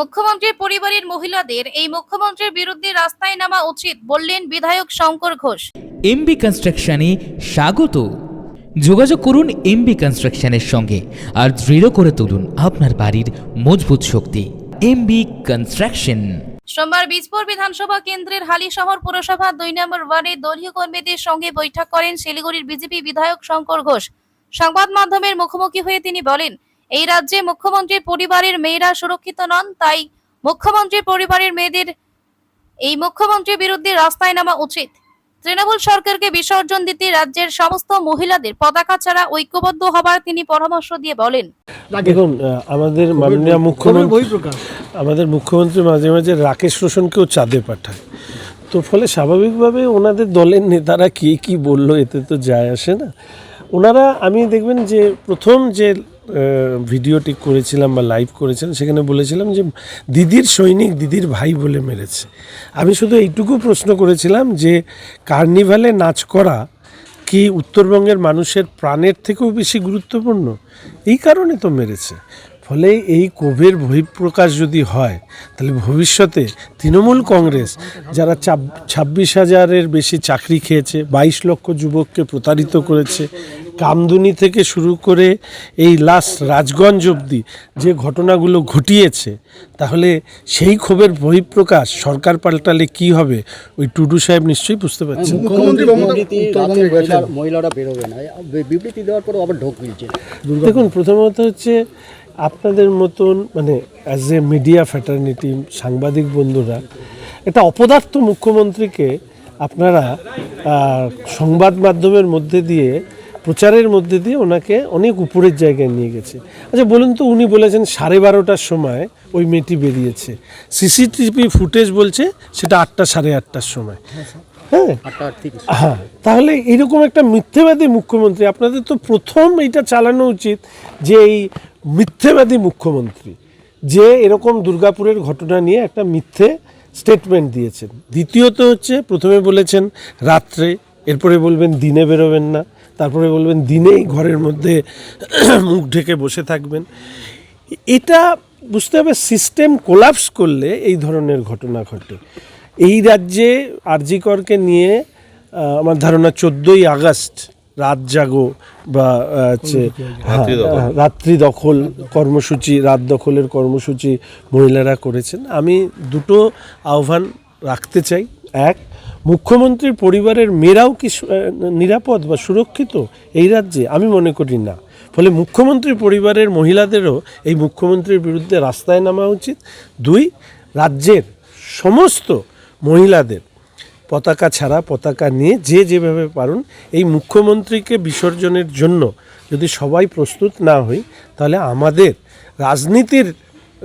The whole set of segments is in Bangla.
মুখ্যমন্ত্রীর পরিবারের মহিলাদের এই মুখ্যমন্ত্রীর বিরুদ্ধে রাস্তায় নামা উচিত বললেন বিধায়ক শঙ্কর ঘোষ। এমবি কনস্ট্রাকশনে স্বাগত। যোগাযোগ করুন এমবি কনস্ট্রাকশনের সঙ্গে আর দৃঢ় করে তুলুন আপনার বাড়ির মজবুত শক্তি। এমবি কনস্ট্রাকশন সোমবার বীজপুর বিধানসভা কেন্দ্রের হালিশহর পুরসভা দুই নম্বর ওয়ার্ডে দলীয় কর্মীদের সঙ্গে বৈঠক করেন শিলিগুড়ির বিজেপি বিধায়ক শঙ্কর ঘোষ। সংবাদ মাধ্যমের মুখোমুখি হয়ে তিনি বলেন এই রাজ্যে মুখ্যমন্ত্রীর পরিবারের মেয়েরা সুরক্ষিত নন তাই মুখ্যমন্ত্রীর পরিবারের মেয়েদের এই মুখ্যমন্ত্রীর বিরুদ্ধে রাস্তায় নামা উচিত। তৃণমূল সরকারকে বিসর্জন দিতে রাজ্যের সমস্ত মহিলাদের পতাকা ছাড়া ঐক্যবদ্ধ হবার তিনি পরামর্শ দিয়ে বলেন। দেখুন আমাদের মাননীয় মুখ্যমন্ত্রী আমাদের মুখ্যমন্ত্রী মাঝে মাঝে রাকেশ রোশনকেও চাঁদে পাঠায়। তো ফলে স্বাভাবিকভাবে ওনাদের দলের নেতারা কে কি বলল এতে তো যায় আসে না। ওনারা আমি দেখবেন যে প্রথম যে ভিডিওটি করেছিলাম বা লাইভ করেছিলাম, সেখানে বলেছিলাম যে দিদির সৈনিক দিদির ভাই বলে মেরেছে। আমি শুধু এইটুকু প্রশ্ন করেছিলাম যে কার্নিভালে নাচ করা কি উত্তরবঙ্গের মানুষের প্রাণের থেকেও বেশি গুরুত্বপূর্ণ? এই কারণে তো মেরেছে। ফলে এই কোভের বহিঃপ্রকাশ যদি হয়, তাহলে ভবিষ্যতে তৃণমূল কংগ্রেস, যারা ছাব্বিশ হাজারের বেশি চাকরি খেয়েছে, বাইশ লক্ষ যুবককে প্রতারিত করেছে কামদুনি থেকে শুরু করে এই লাস্ট রাজগঞ্জ অবধি যে ঘটনাগুলো ঘটিয়েছে তাহলে সেই ক্ষোভের বহিঃপ্রকাশ সরকার পাল্টালে কি হবে? ওই টুডু সাহেব নিশ্চয়ই বুঝতে পারছেন। গেছেন। মহিলা- মহিলারা বেরোবে না। বিবৃতি দেওয়ার পর আবার ঢোক গিলছে দেখুন প্রথমত হচ্ছে আপনাদের মতন মানে অ্যাজ এ মিডিয়া ফ্যাটার্নিটি সাংবাদিক বন্ধুরা এটা অপদার্থ মুখ্যমন্ত্রীকে আপনারা সংবাদ মাধ্যমের মধ্যে দিয়ে প্রচারের মধ্যে দিয়ে ওনাকে অনেক উপরের জায়গায় নিয়ে গেছে। আচ্ছা বলুন তো উনি বলেছেন সাড়ে বারোটার সময় ওই মেয়েটি বেরিয়েছে। সিসিটিভি ফুটেজ বলছে সেটা আটটা সাড়ে আটটার সময়। হ্যাঁ হ্যাঁ? তাহলে এরকম একটা মিথ্যেবাদী মুখ্যমন্ত্রী আপনাদের তো প্রথম এটা চালানো উচিত যে এই মিথ্যেবাদী মুখ্যমন্ত্রী যে এরকম দুর্গাপুরের ঘটনা নিয়ে একটা মিথ্যে স্টেটমেন্ট দিয়েছেন। দ্বিতীয়ত হচ্ছে প্রথমে বলেছেন রাত্রে এরপরে বলবেন দিনে বেরোবেন না। তারপরে বলবেন দিনেই ঘরের মধ্যে মুখ ঢেকে বসে থাকবেন। এটা বুঝতে হবে সিস্টেম কোলাপস করলে এই ধরনের ঘটনা ঘটে। এই রাজ্যে আরজিকরকে নিয়ে আমার ধারণা চোদ্দোই আগস্ট রাত জাগো বা হচ্ছে হ্যাঁ, রাত্রি দখল কর্মসূচি রাত দখলের কর্মসূচি মহিলারা করেছেন। আমি দুটো আহ্বান রাখতে চাই। এক মুখ্যমন্ত্রীর পরিবারের মেয়েরাও কি নিরাপদ বা সুরক্ষিত এই রাজ্যে? আমি মনে করি না। ফলে মুখ্যমন্ত্রী পরিবারের মহিলাদেরও এই মুখ্যমন্ত্রীর বিরুদ্ধে রাস্তায় নামা উচিত। দুই, রাজ্যের সমস্ত মহিলাদের পতাকা ছাড়া পতাকা নিয়ে যে যেভাবে পারুন, এই মুখ্যমন্ত্রীকে বিসর্জনের জন্য যদি সবাই প্রস্তুত না হই, তাহলে আমাদের রাজনীতির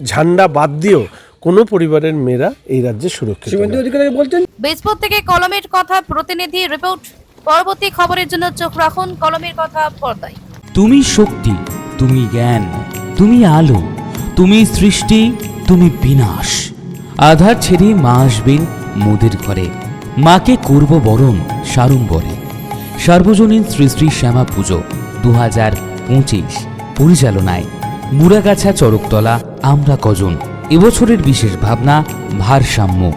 ঝান্ডা বাদ দিয়েও কোনো পরিবারের মেয়েরা এই রাজ্যে সুরক্ষিত বলছেন? বীজপুর থেকে কলমের কথা প্রতিনিধি রিপোর্ট। পরবর্তী খবরের জন্য চোখ রাখুন কলমের কথা পর্দায়। তুমি শক্তি তুমি জ্ঞান তুমি আলো তুমি সৃষ্টি তুমি বিনাশ। আধার ছেড়ে মা আসবেন মোদের ঘরে। মাকে করব বরণ সাড়ম্বরে সার্বজনীন শ্রী শ্রী শ্যামা পুজো দু হাজার পঁচিশ পরিচালনায়। মুরাগাছা চরকতলা আমরা কজন। এবছরের বিশেষ ভাবনা ভারসাম্য।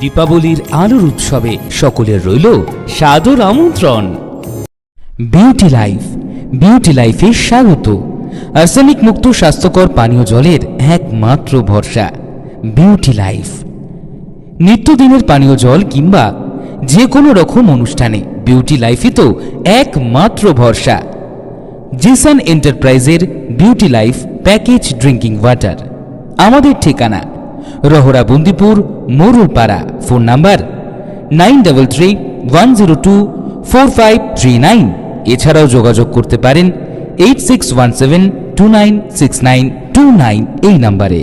দীপাবলির আলোর উৎসবে সকলের রইল সাদর আমন্ত্রণ। বিউটি লাইফ, বিউটি লাইফে স্বাগত। আর্সেনিক মুক্ত স্বাস্থ্যকর পানীয় জলের একমাত্র ভরসা, বিউটি লাইফ। নিত্যদিনের পানীয় জল কিংবা যে কোনো রকম অনুষ্ঠানে বিউটি লাইফই তো একমাত্র ভরসা। জিসান এন্টারপ্রাইজের beauty life package drinking water. আমাদের ঠিকানা Rahara Bandipur Morulpara phone number nine double three one zero two four five three nine. এছাড়াও যোগাযোগ করতে পারেন eight six one seven two nine six nine two nine এই নাম্বারে।